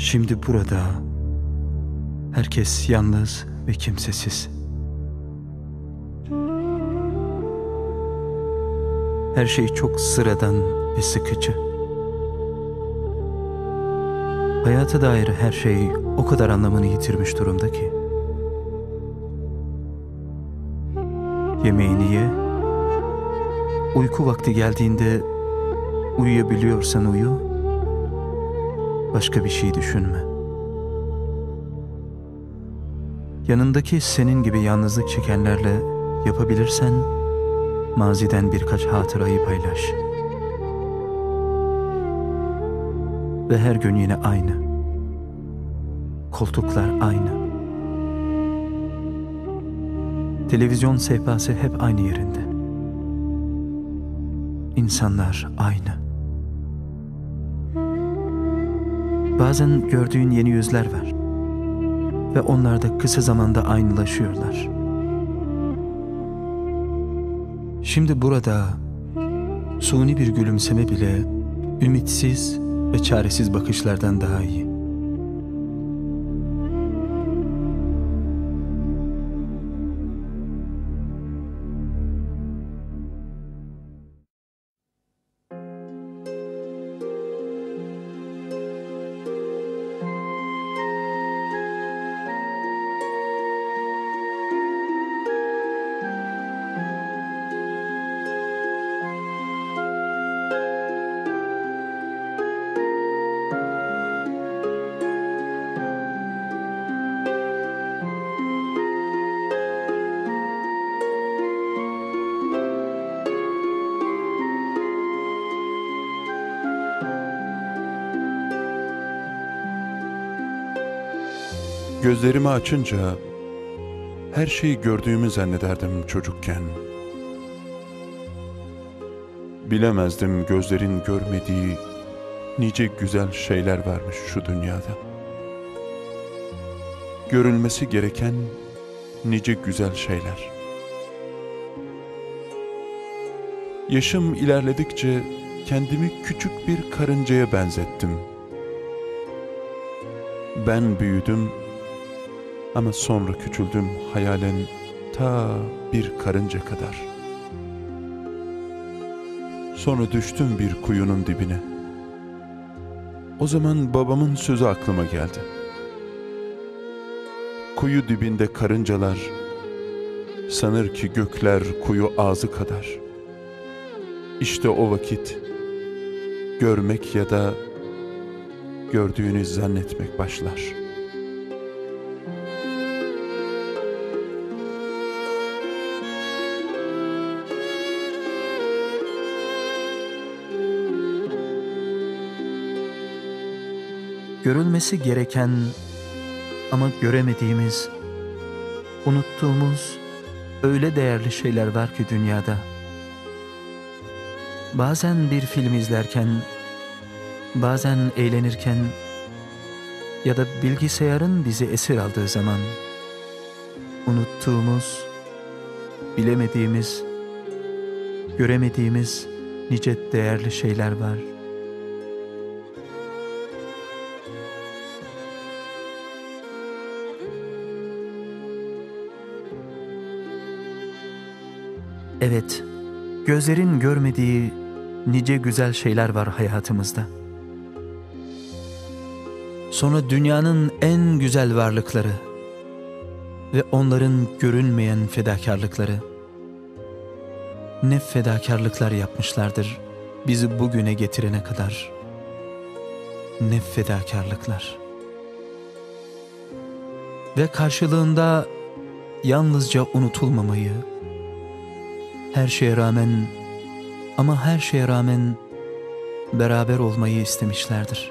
Şimdi burada herkes yalnız ve kimsesiz. Her şey çok sıradan ve sıkıcı. Hayata dair her şey o kadar anlamını yitirmiş durumda ki. Yemeğini ye, uyku vakti geldiğinde uyuyabiliyorsan uyu, başka bir şey düşünme. Yanındaki senin gibi yalnızlık çekenlerle yapabilirsen maziden birkaç hatırayı paylaş. Ve her gün yine aynı. Koltuklar aynı. Televizyon sehpası hep aynı yerinde. İnsanlar aynı. Bazen gördüğün yeni yüzler var. Ve onlar da kısa zamanda aynılaşıyorlar. Şimdi burada suni bir gülümseme bile ümitsiz ve çaresiz bakışlardan daha iyi. Gözlerimi açınca her şeyi gördüğümü zannederdim çocukken. Bilemezdim gözlerin görmediği nice güzel şeyler varmış şu dünyada. Görülmesi gereken nice güzel şeyler. Yaşım ilerledikçe kendimi küçük bir karıncaya benzettim. Ben büyüdüm ama sonra küçüldüm hayalen ta bir karınca kadar. Sonra düştüm bir kuyunun dibine. O zaman babamın sözü aklıma geldi. Kuyu dibinde karıncalar sanır ki gökler kuyu ağzı kadar. İşte o vakit görmek ya da gördüğünü zannetmek başlar.'' Görülmesi gereken ama göremediğimiz, unuttuğumuz öyle değerli şeyler var ki dünyada. Bazen bir film izlerken, bazen eğlenirken ya da bilgisayarın bizi esir aldığı zaman unuttuğumuz, bilemediğimiz, göremediğimiz nice değerli şeyler var.'' Evet, gözlerin görmediği nice güzel şeyler var hayatımızda. Sonra dünyanın en güzel varlıkları ve onların görünmeyen fedakarlıkları. Ne fedakarlıklar yapmışlardır bizi bugüne getirene kadar. Ne fedakarlıklar. Ve karşılığında yalnızca unutulmamayı, her şeye rağmen ama her şeye rağmen beraber olmayı istemişlerdir.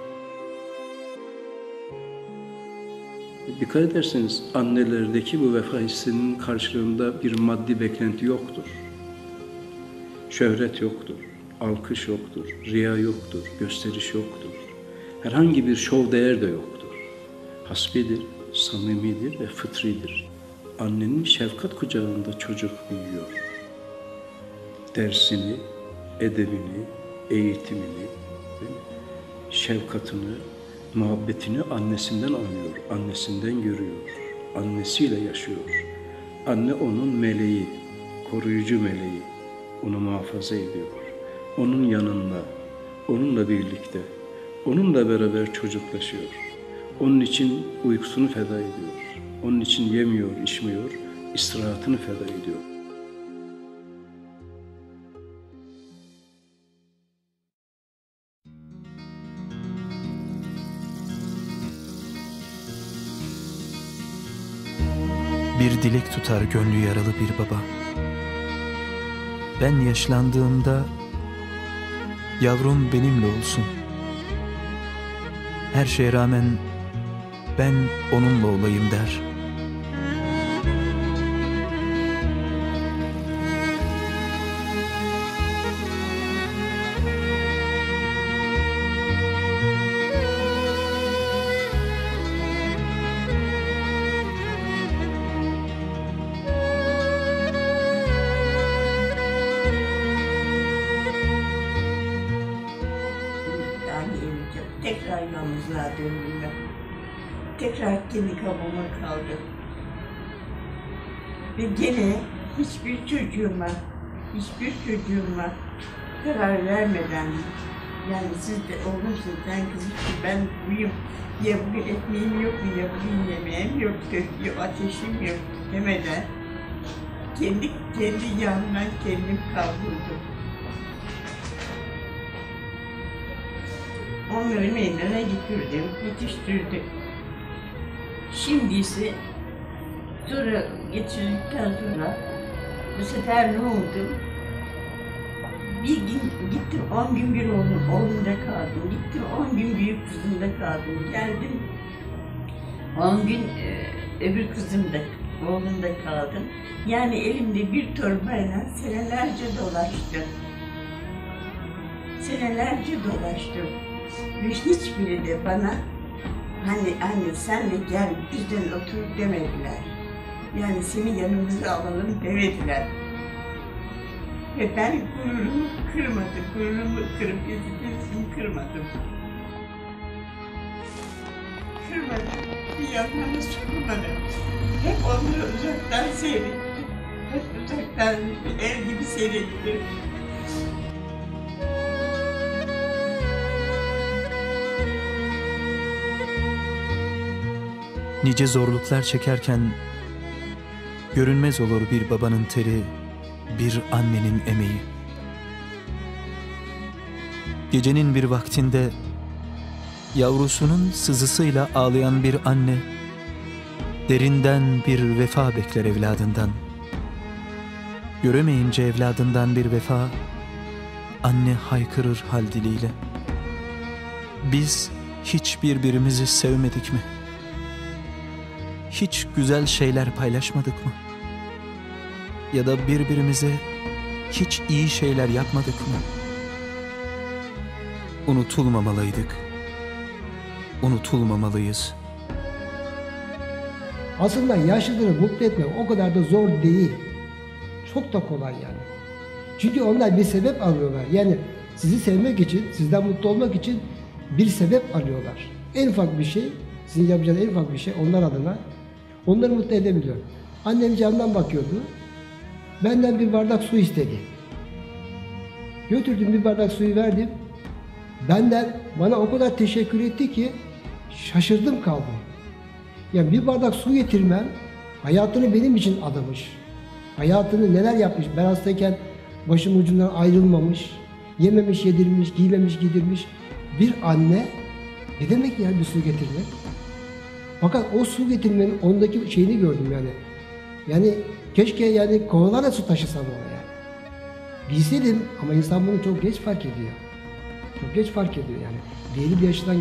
Dikkat ederseniz annelerdeki bu vefa hissinin karşılığında bir maddi beklenti yoktur. Şöhret yoktur, alkış yoktur, riya yoktur, gösteriş yoktur. Herhangi bir şov değer de yoktur. Hasbidir, samimidir ve fıtridir. Annenin şefkat kucağında çocuk büyüyor dersini, edebini, eğitimini, şefkatini Muhabbetini annesinden alıyor, annesinden görüyor, annesiyle yaşıyor. Anne onun meleği, koruyucu meleği, onu muhafaza ediyor. Onun yanında, onunla birlikte, onunla beraber çocuklaşıyor. Onun için uykusunu feda ediyor. Onun için yemiyor, içmiyor, istirahatını feda ediyor. Bir dilek tutar gönlü yaralı bir baba. Ben yaşlandığımda yavrum benimle olsun. Her şeye rağmen ben onunla olayım der. Yalnızlığa döndüm ben. Tekrar kendi kabuğuma kaldım. Ve gene hiçbir çocuğuma, hiçbir çocuğuma karar vermeden yani siz de oğlumsun, sen kızımsın, ben buyum. Ya bugün ekmeğim yok mu, ya bugün yemeğim yoktu, ya ateşim yok demeden kendi kendi yanımdan kendim kavruldum. Onları meydana getirdim, yetiştirdim. Şimdi ise sonra getirdikten sonra bu sefer ne oldu? Bir gün gittim on gün bir oğlum, oğlumda kaldım. Gittim on gün büyük kızımda kaldım. Geldim on gün e, öbür kızımda, oğlumda kaldım. Yani elimde bir torbayla senelerce dolaştım. Senelerce dolaştım. Ve hiçbiri de bana hani anne sen de gel bizden otur demediler. Yani seni yanımıza alalım demediler. Ve ben gururumu kırmadım, gururumu kırıp ezikliğimi kırmadım. Kırmadım, bir yanlarına sokulmadım. Hep onları uzaktan seyrettim. Hep uzaktan el gibi seyrettim. Nice zorluklar çekerken görünmez olur bir babanın teri, bir annenin emeği. Gecenin bir vaktinde yavrusunun sızısıyla ağlayan bir anne derinden bir vefa bekler evladından. Göremeyince evladından bir vefa anne haykırır hal diliyle. Biz hiç birbirimizi sevmedik mi? Hiç güzel şeyler paylaşmadık mı? Ya da birbirimize hiç iyi şeyler yapmadık mı? Unutulmamalıydık. Unutulmamalıyız. Aslında yaşlıları mutlu etmek o kadar da zor değil. Çok da kolay yani. Çünkü onlar bir sebep alıyorlar. Yani sizi sevmek için, sizden mutlu olmak için bir sebep arıyorlar. En ufak bir şey, sizin yapacağınız en ufak bir şey onlar adına onları mutlu edebiliyor. Annem camdan bakıyordu. Benden bir bardak su istedi. Götürdüm bir bardak suyu verdim. Benden bana o kadar teşekkür etti ki şaşırdım kaldım. Yani bir bardak su getirmem hayatını benim için adamış. Hayatını neler yapmış. Ben hastayken başım ucundan ayrılmamış, yememiş, yedirmiş, giymemiş, giydirmiş bir anne ne demek ya bir su getirmek? Fakat o su getirmenin ondaki şeyini gördüm yani. Yani keşke yani kovalarla su taşısam ona yani. Bilseydim ama insan bunu çok geç fark ediyor. Çok geç fark ediyor yani. Belli bir yaştan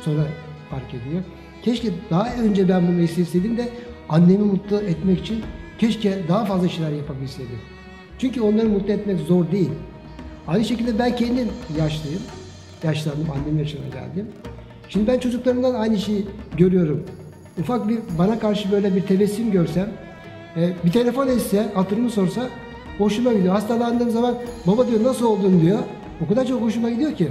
sonra fark ediyor. Keşke daha önce ben bunu isteseydim de annemi mutlu etmek için keşke daha fazla şeyler yapabilseydim. Çünkü onları mutlu etmek zor değil. Aynı şekilde ben kendim yaşlıyım. Yaşlandım, annem yaşına geldim. Şimdi ben çocuklarımdan aynı şeyi görüyorum. Ufak bir bana karşı böyle bir tebessüm görsem, e, bir telefon etse, hatırımı sorsa hoşuma gidiyor. Hastalandığım zaman baba diyor nasıl oldun diyor. O kadar çok hoşuma gidiyor ki.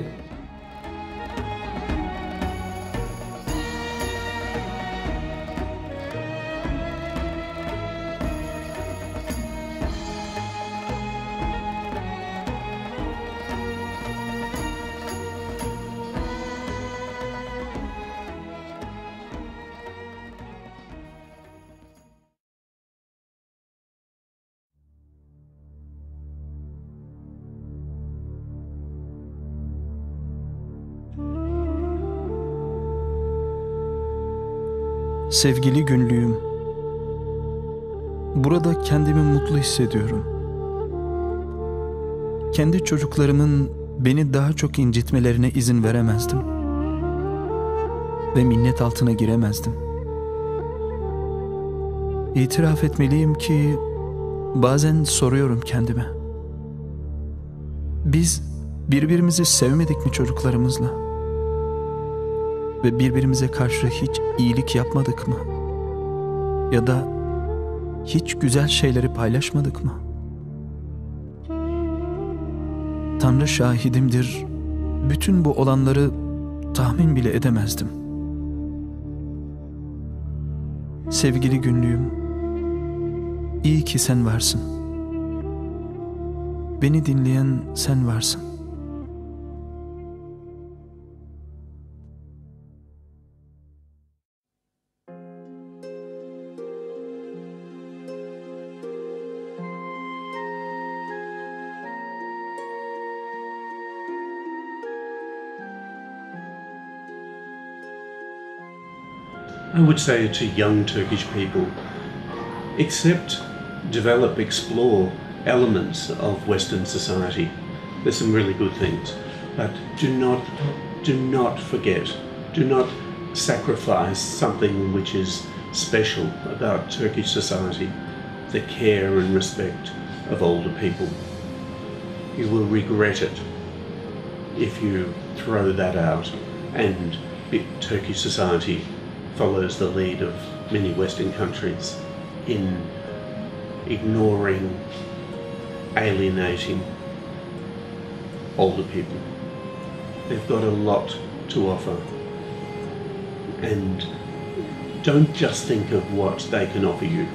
Sevgili günlüğüm, burada kendimi mutlu hissediyorum. Kendi çocuklarımın beni daha çok incitmelerine izin veremezdim. Ve minnet altına giremezdim. İtiraf etmeliyim ki bazen soruyorum kendime. Biz birbirimizi sevmedik mi çocuklarımızla? Ve birbirimize karşı hiç iyilik yapmadık mı? Ya da hiç güzel şeyleri paylaşmadık mı? Tanrı şahidimdir. Bütün bu olanları tahmin bile edemezdim. Sevgili günlüğüm, iyi ki sen varsın. Beni dinleyen sen varsın. Would say to young Turkish people, accept, develop, explore elements of Western society. There's some really good things, but do not, do not forget, do not sacrifice something which is special about Turkish society, the care and respect of older people. You will regret it if you throw that out and Turkish society follows the lead of many Western countries in ignoring, alienating older people. They've got a lot to offer. And don't just think of what they can offer you,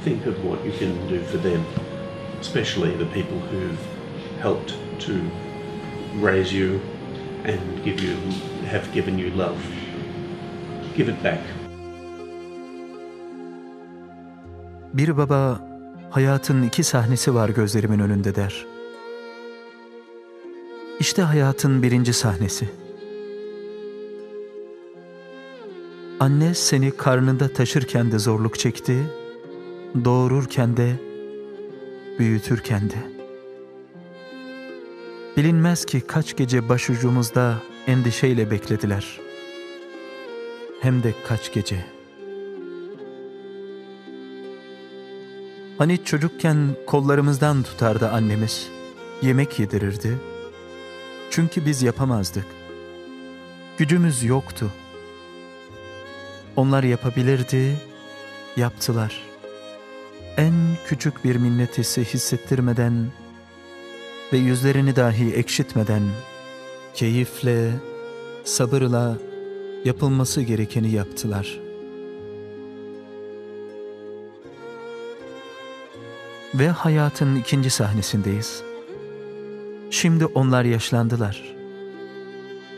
think of what you can do for them, especially the people who've helped to raise you and give you have given you love. Give it back. Bir baba hayatın iki sahnesi var gözlerimin önünde der. İşte hayatın birinci sahnesi. Anne seni karnında taşırken de zorluk çekti, doğururken de, büyütürken de. Bilinmez ki kaç gece başucumuzda endişeyle beklediler. Hem de kaç gece. Hani çocukken kollarımızdan tutardı annemiz, yemek yedirirdi. Çünkü biz yapamazdık. Gücümüz yoktu. Onlar yapabilirdi, yaptılar. En küçük bir minnet hissi hissettirmeden ve yüzlerini dahi ekşitmeden keyifle, sabırla yapılması gerekeni yaptılar. Ve hayatın ikinci sahnesindeyiz. Şimdi onlar yaşlandılar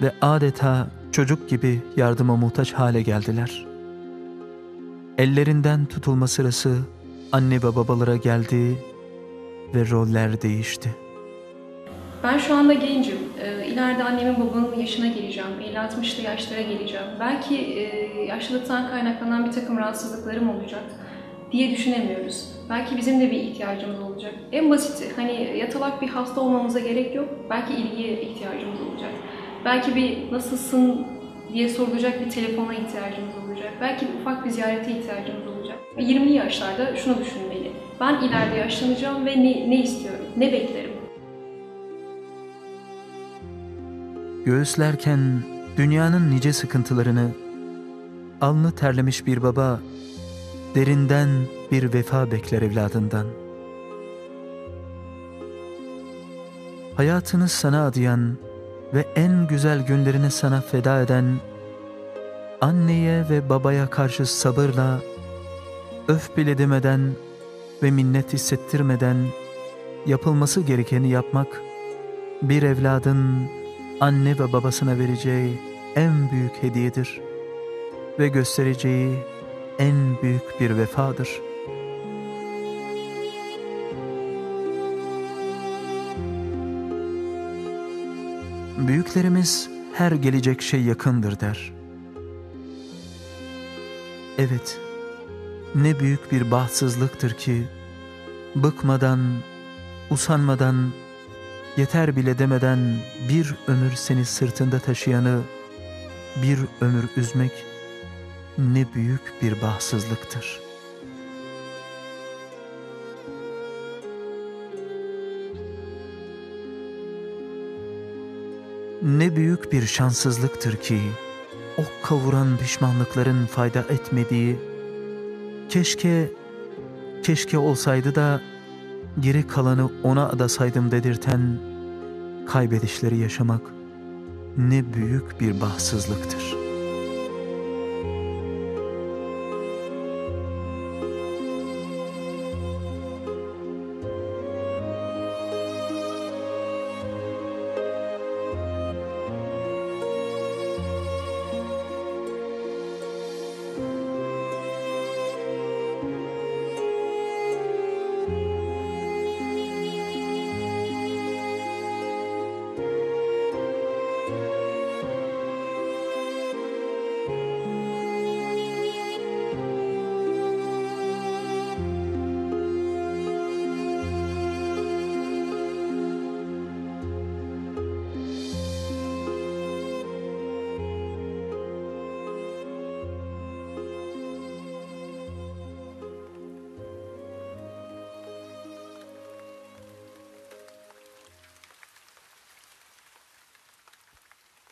ve adeta çocuk gibi yardıma muhtaç hale geldiler. Ellerinden tutulma sırası anne ve babalara geldi ve roller değişti. Ben şu anda gencim. İleride annemin babamın yaşına geleceğim. 50-60'lı yaşlara geleceğim. Belki e, yaşlılıktan kaynaklanan bir takım rahatsızlıklarım olacak diye düşünemiyoruz. Belki bizim de bir ihtiyacımız olacak. En basiti hani yatalak bir hasta olmamıza gerek yok. Belki ilgiye ihtiyacımız olacak. Belki bir nasılsın diye sorulacak bir telefona ihtiyacımız olacak. Belki ufak bir ziyarete ihtiyacımız olacak. 20'li yaşlarda şunu düşünmeli. Ben ileride yaşlanacağım ve ne, ne istiyorum, ne beklerim? Göğüslerken dünyanın nice sıkıntılarını alnı terlemiş bir baba derinden bir vefa bekler evladından. Hayatını sana adayan ve en güzel günlerini sana feda eden anneye ve babaya karşı sabırla öf bile demeden ve minnet hissettirmeden yapılması gerekeni yapmak bir evladın anne ve babasına vereceği en büyük hediyedir ve göstereceği en büyük bir vefadır. Büyüklerimiz her gelecek şey yakındır der. Evet, ne büyük bir bahtsızlıktır ki, bıkmadan, usanmadan, yeter bile demeden bir ömür seni sırtında taşıyanı, bir ömür üzmek, ne büyük bir bahtsızlıktır. Ne büyük bir şanssızlıktır ki, ok kavuran pişmanlıkların fayda etmediği, keşke, keşke olsaydı da geri kalanı ona adasaydım dedirten kaybedişleri yaşamak ne büyük bir bahtsızlıktır.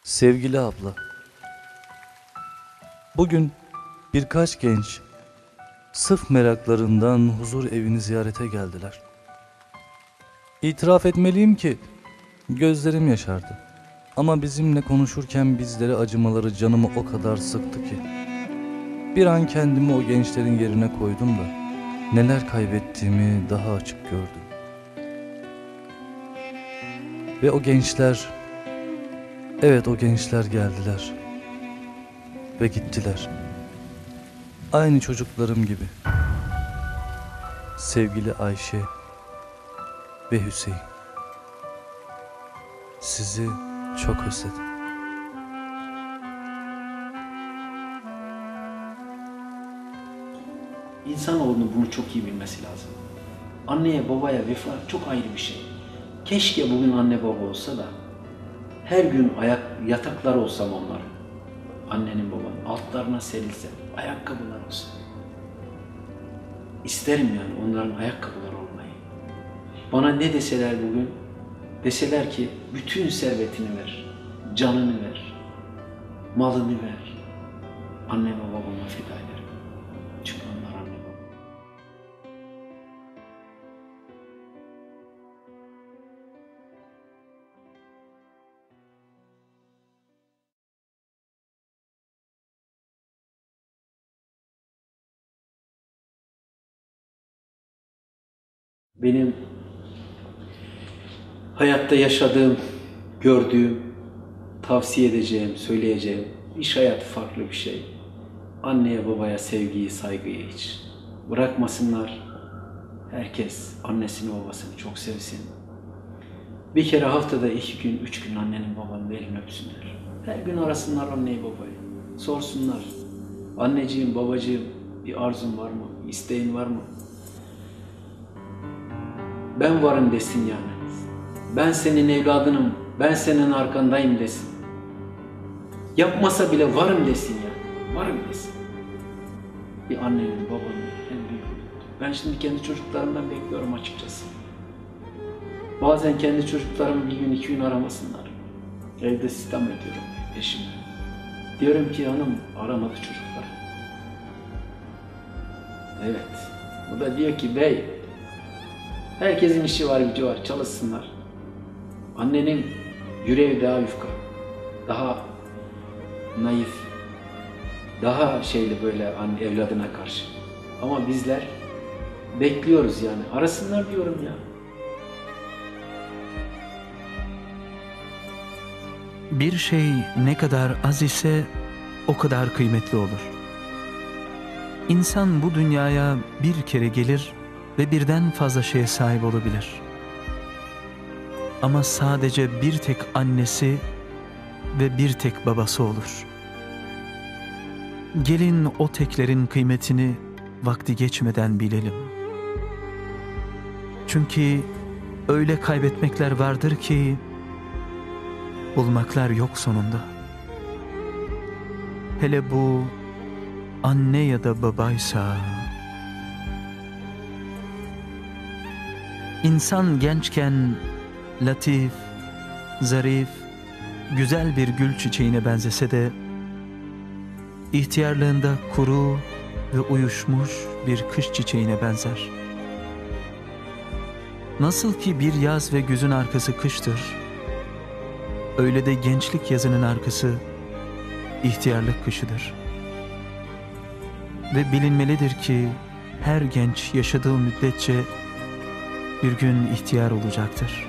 Sevgili abla, bugün birkaç genç sırf meraklarından huzur evini ziyarete geldiler. İtiraf etmeliyim ki gözlerim yaşardı. Ama bizimle konuşurken bizlere acımaları canımı o kadar sıktı ki. Bir an kendimi o gençlerin yerine koydum da neler kaybettiğimi daha açık gördüm. Ve o gençler Evet o gençler geldiler ve gittiler. Aynı çocuklarım gibi. Sevgili Ayşe ve Hüseyin. Sizi çok özledim. İnsanoğlunun bunu çok iyi bilmesi lazım. Anneye babaya vefa çok ayrı bir şey. Keşke bugün anne baba olsa da her gün ayak yataklar olsam onlar. Annenin babanın altlarına serilse, ayakkabılar olsa. İsterim yani onların ayakkabıları olmayı. Bana ne deseler bugün? Deseler ki bütün servetini ver, canını ver, malını ver. Anneme babama feda ederim. Benim hayatta yaşadığım, gördüğüm, tavsiye edeceğim, söyleyeceğim iş hayatı farklı bir şey. Anneye babaya sevgiyi, saygıyı hiç bırakmasınlar. Herkes annesini babasını çok sevsin. Bir kere haftada iki gün, üç gün annenin babanın elini öpsünler. Her gün arasınlar anneyi babayı. Sorsunlar. Anneciğim, babacığım bir arzun var mı? İsteğin var mı? Ben varım desin yani. Ben senin evladınım, ben senin arkandayım desin. Yapmasa bile varım desin ya. Varım desin. Bir annenin, babanın en büyük. Ben şimdi kendi çocuklarımdan bekliyorum açıkçası. Bazen kendi çocuklarımı bir gün iki gün aramasınlar. Evde sistem ediyorum eşime. Diyorum ki hanım aramadı çocuklar. Evet. O da diyor ki bey herkesin işi var gücü var çalışsınlar. Annenin yüreği daha yufka. Daha naif. Daha şeyli böyle anne evladına karşı. Ama bizler bekliyoruz yani. Arasınlar diyorum ya. Bir şey ne kadar az ise o kadar kıymetli olur. İnsan bu dünyaya bir kere gelir ve birden fazla şeye sahip olabilir. Ama sadece bir tek annesi ve bir tek babası olur. Gelin o teklerin kıymetini vakti geçmeden bilelim. Çünkü öyle kaybetmekler vardır ki bulmaklar yok sonunda. Hele bu anne ya da babaysa İnsan gençken latif, zarif, güzel bir gül çiçeğine benzese de ihtiyarlığında kuru ve uyuşmuş bir kış çiçeğine benzer. Nasıl ki bir yaz ve güzün arkası kıştır, öyle de gençlik yazının arkası ihtiyarlık kışıdır. Ve bilinmelidir ki her genç yaşadığı müddetçe bir gün ihtiyar olacaktır.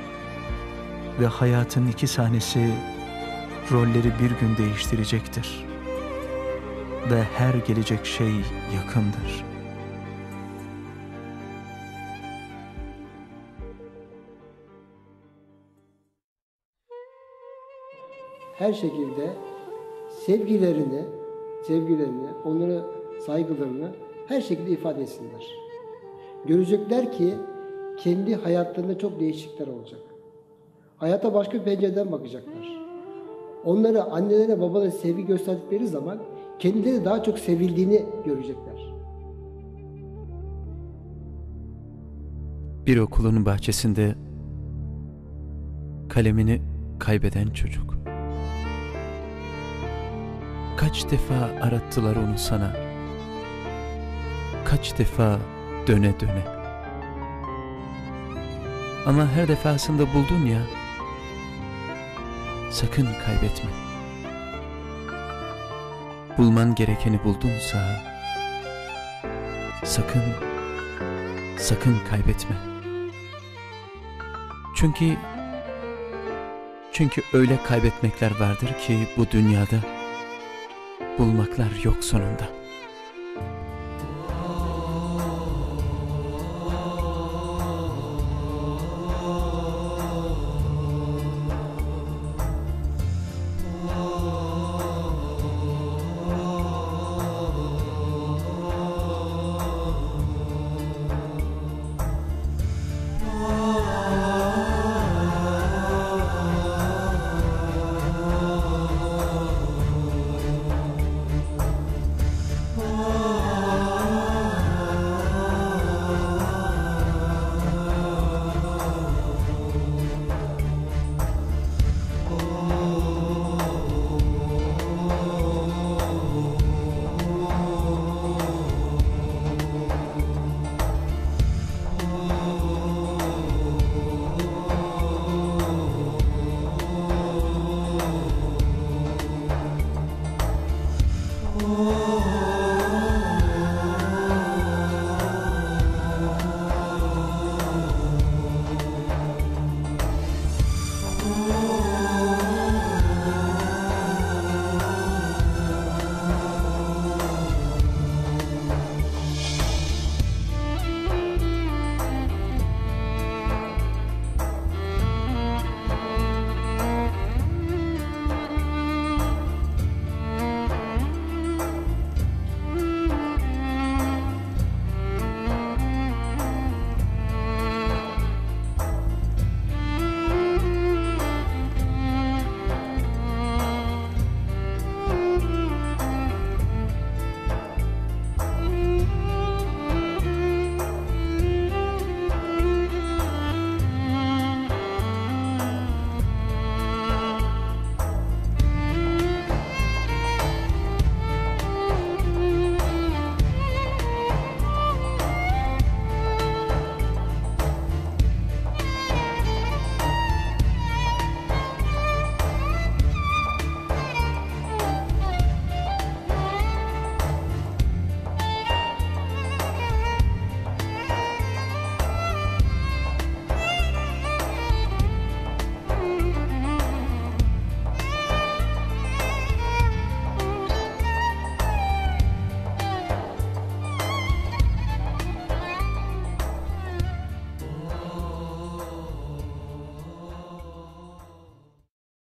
Ve hayatın iki sahnesi rolleri bir gün değiştirecektir. Ve her gelecek şey yakındır. Her şekilde sevgilerini, sevgilerini, onlara saygılarını her şekilde ifade etsinler. Görecekler ki kendi hayatlarında çok değişiklikler olacak. Hayata başka bir pencereden bakacaklar. Onlara annelerine babalarına sevgi gösterdikleri zaman kendileri daha çok sevildiğini görecekler. Bir okulun bahçesinde kalemini kaybeden çocuk. Kaç defa arattılar onu sana. Kaç defa döne döne. Ama her defasında buldun ya. Sakın kaybetme. Bulman gerekeni buldunsa sakın sakın kaybetme. Çünkü çünkü öyle kaybetmekler vardır ki bu dünyada bulmaklar yok sonunda.